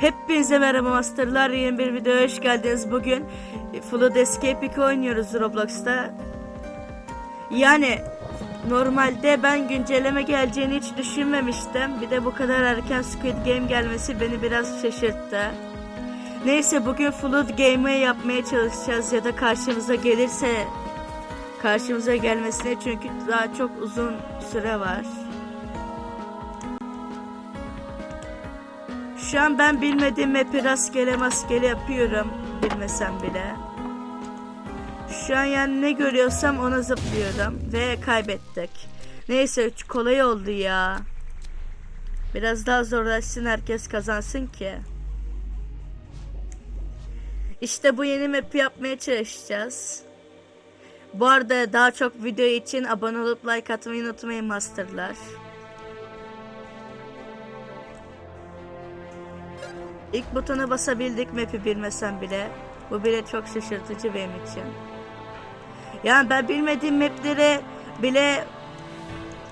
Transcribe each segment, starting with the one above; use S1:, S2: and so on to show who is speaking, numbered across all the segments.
S1: Hepinize merhaba Masterlar yeni bir videoya hoş geldiniz. Bugün Flood Escape 2 oynuyoruz Roblox'ta. Yani normalde ben güncelleme geleceğini hiç düşünmemiştim. Bir de bu kadar erken Squid Game gelmesi beni biraz şaşırttı. Neyse bugün Flood Game'ı yapmaya çalışacağız ya da karşımıza gelirse karşımıza gelmesine çünkü daha çok uzun süre var. Şu an ben bilmediğim map'i rastgele maskeli yapıyorum. Bilmesem bile. Şu an yani ne görüyorsam ona zıplıyorum. Ve kaybettik. Neyse kolay oldu ya. Biraz daha zorlaşsın herkes kazansın ki. İşte bu yeni map'i yapmaya çalışacağız. Bu arada daha çok video için abone olup like atmayı unutmayın masterlar. İlk butona basabildik map'i bilmesem bile. Bu bile çok şaşırtıcı benim için. Yani ben bilmediğim mapleri bile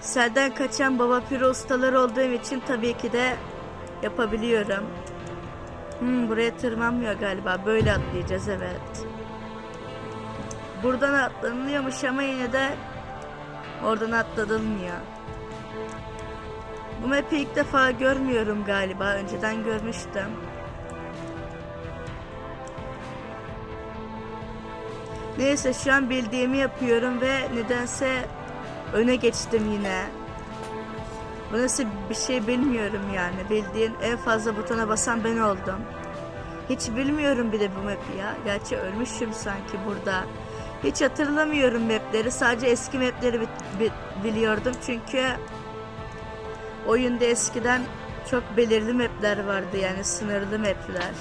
S1: selden kaçan baba piro ustaları olduğum için tabii ki de yapabiliyorum. Hmm, buraya tırmanmıyor galiba. Böyle atlayacağız evet. Buradan atlanılıyormuş ama yine de oradan atlanılmıyor. Bu map'i ilk defa görmüyorum galiba. Önceden görmüştüm. Neyse şu an bildiğimi yapıyorum ve nedense öne geçtim yine. Bu nasıl bir şey bilmiyorum yani. Bildiğin en fazla butona basan ben oldum. Hiç bilmiyorum bir de bu map'i ya. Gerçi ölmüşüm sanki burada. Hiç hatırlamıyorum mapleri. Sadece eski mapleri bi- bi- biliyordum. Çünkü oyunda eskiden çok belirli mapler vardı yani sınırlı mapler.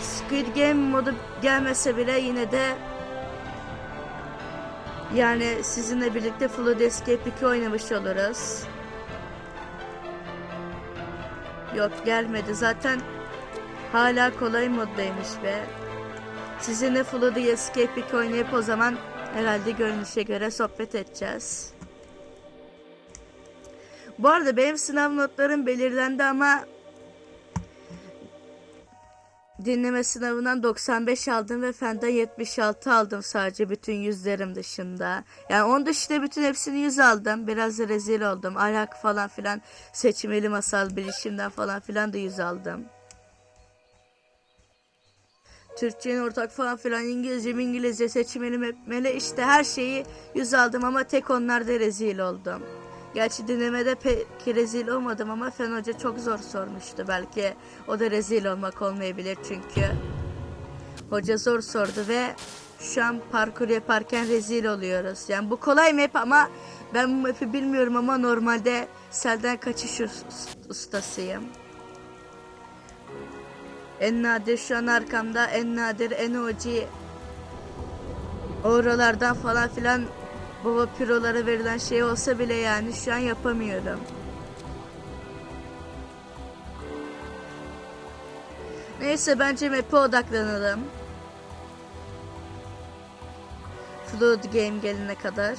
S1: Squid Game modu gelmese bile yine de yani sizinle birlikte Flood Escape 2 oynamış oluruz. Yok gelmedi zaten hala kolay moddaymış be. Sizinle Flood Escape 2 oynayıp o zaman herhalde görünüşe göre sohbet edeceğiz. Bu arada benim sınav notlarım belirlendi ama dinleme sınavından 95 aldım ve fenden 76 aldım sadece bütün yüzlerim dışında. Yani onun dışında bütün hepsini 100 aldım. Biraz da rezil oldum. Ahlak falan filan seçmeli masal bilişimden falan filan da 100 aldım. Türkçenin ortak falan filan İngilizce İngilizce seçmeli mepmeli işte her şeyi 100 aldım ama tek onlarda rezil oldum. Gerçi dinlemede pek rezil olmadım ama Fen Hoca çok zor sormuştu. Belki o da rezil olmak olmayabilir çünkü hoca zor sordu ve şu an parkur yaparken rezil oluyoruz. Yani bu kolay map ama ben bu map'i bilmiyorum ama normalde selden kaçış us- ustasıyım. En nadir şu an arkamda en nadir en OG oralardan falan filan baba pirolara verilen şey olsa bile yani şu an yapamıyorum. Neyse bence map'e odaklanalım. Flood game gelene kadar.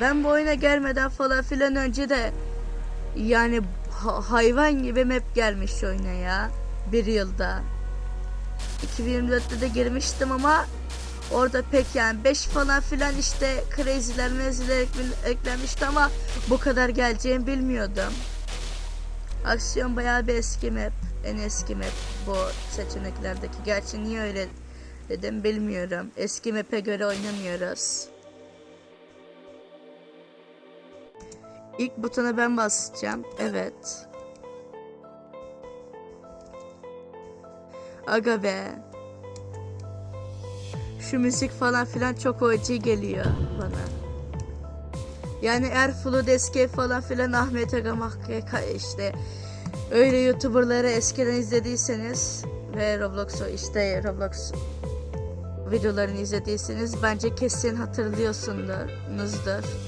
S1: Ben bu oyuna gelmeden falan filan önce de yani ha- hayvan gibi map gelmiş oyuna ya. Bir yılda. 2024'te de girmiştim ama orada pek yani 5 falan filan işte crazy'ler meziler eklen- eklenmişti ama bu kadar geleceğini bilmiyordum. Aksiyon bayağı bir eski map. En eski map bu seçeneklerdeki. Gerçi niye öyle dedim bilmiyorum. Eski map'e göre oynamıyoruz. İlk butona ben basacağım. Evet. Aga be. Şu müzik falan filan çok OG geliyor bana. Yani Flood Escape falan filan Ahmet Aga Mahkeka işte öyle YouTuber'ları eskiden izlediyseniz ve Roblox'u işte Roblox videolarını izlediyseniz bence kesin hatırlıyorsunuzdur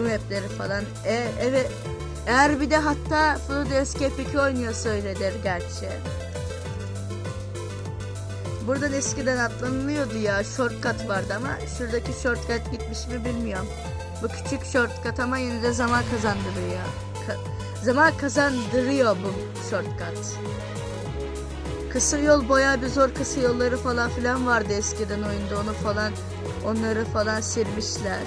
S1: bu mapleri falan. E, evet eğer bir de hatta Flood Escape 2 oynuyor söyledir gerçi. Bu buradan eskiden atlanılıyordu ya. Shortcut vardı ama şuradaki shortcut gitmiş mi bilmiyorum. Bu küçük shortcut ama yine de zaman kazandırıyor. Ka- zaman kazandırıyor bu shortcut. Kısa yol bayağı bir zor kısa yolları falan filan vardı eskiden oyunda onu falan onları falan silmişler.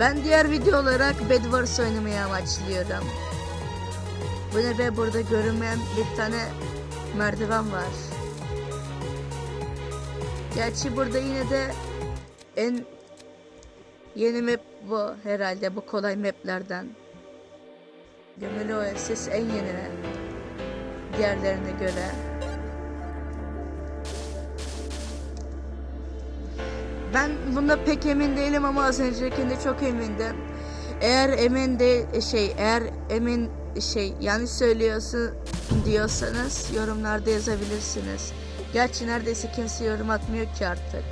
S1: Ben diğer video olarak Bed Wars oynamayı amaçlıyorum. Bu ne be burada görünmeyen bir tane merdiven var. Gerçi burada yine de en yeni map bu herhalde bu kolay maplerden. Gömülü Oasis en yeni diğerlerine göre. Ben bunda pek emin değilim ama az öncekinde çok emindim. Eğer emin de şey eğer emin şey yanlış söylüyorsun diyorsanız yorumlarda yazabilirsiniz. Gerçi neredeyse kimse yorum atmıyor ki artık.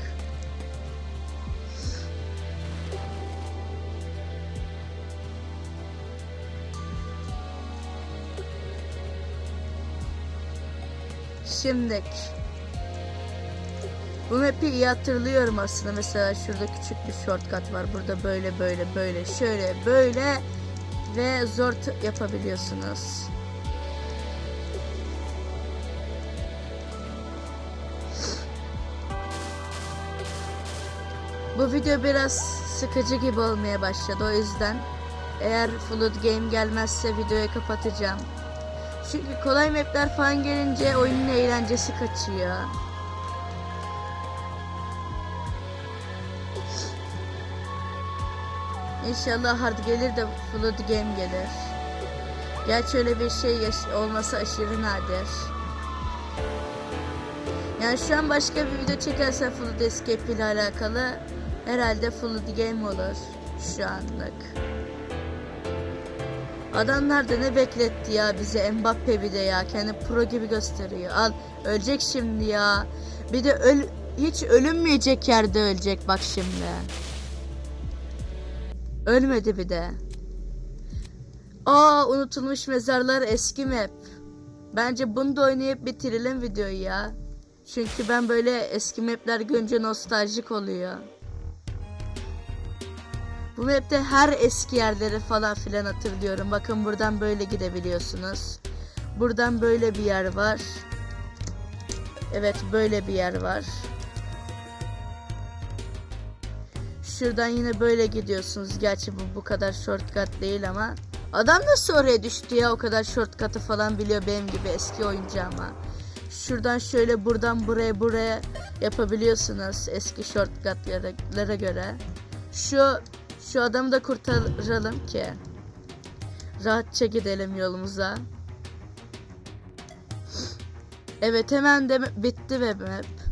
S1: Şimdik. Bu map'i iyi hatırlıyorum aslında. Mesela şurada küçük bir shortcut var. Burada böyle böyle böyle şöyle böyle ve zor yapabiliyorsunuz. Bu video biraz sıkıcı gibi olmaya başladı. O yüzden eğer Flood Game gelmezse videoyu kapatacağım. Çünkü kolay mapler falan gelince oyunun eğlencesi kaçıyor. İnşallah hard gelir de Flood Game gelir. Gerçi öyle bir şey olması aşırı nadir. Yani şu an başka bir video çekerse Flood Escape ile alakalı herhalde Flood Game olur şu anlık. Adamlar da ne bekletti ya bize Mbappe bir de ya kendi pro gibi gösteriyor. Al ölecek şimdi ya. Bir de öl hiç ölünmeyecek yerde ölecek bak şimdi. Ölmedi bir de. Aa unutulmuş mezarlar eski map. Bence bunu da oynayıp bitirelim videoyu ya. Çünkü ben böyle eski mapler görünce nostaljik oluyor. Bu map'te her eski yerleri falan filan hatırlıyorum. Bakın buradan böyle gidebiliyorsunuz. Buradan böyle bir yer var. Evet böyle bir yer var. Şuradan yine böyle gidiyorsunuz. Gerçi bu bu kadar shortcut değil ama. Adam nasıl oraya düştü ya o kadar shortcut'ı falan biliyor benim gibi eski oyuncu ama. Şuradan şöyle buradan buraya buraya yapabiliyorsunuz eski shortcut'lara göre. Şu şu adamı da kurtaralım ki rahatça gidelim yolumuza. Evet hemen de bitti web map.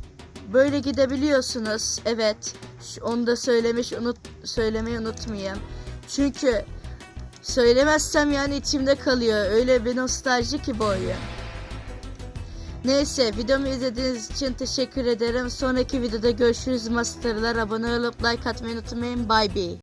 S1: Böyle gidebiliyorsunuz. Evet. Onu da söylemiş unut söylemeyi unutmayayım. Çünkü söylemezsem yani içimde kalıyor. Öyle bir nostalji ki bu oyun. Neyse videomu izlediğiniz için teşekkür ederim. Sonraki videoda görüşürüz masterlar. Abone olup like atmayı unutmayın. Bye bye.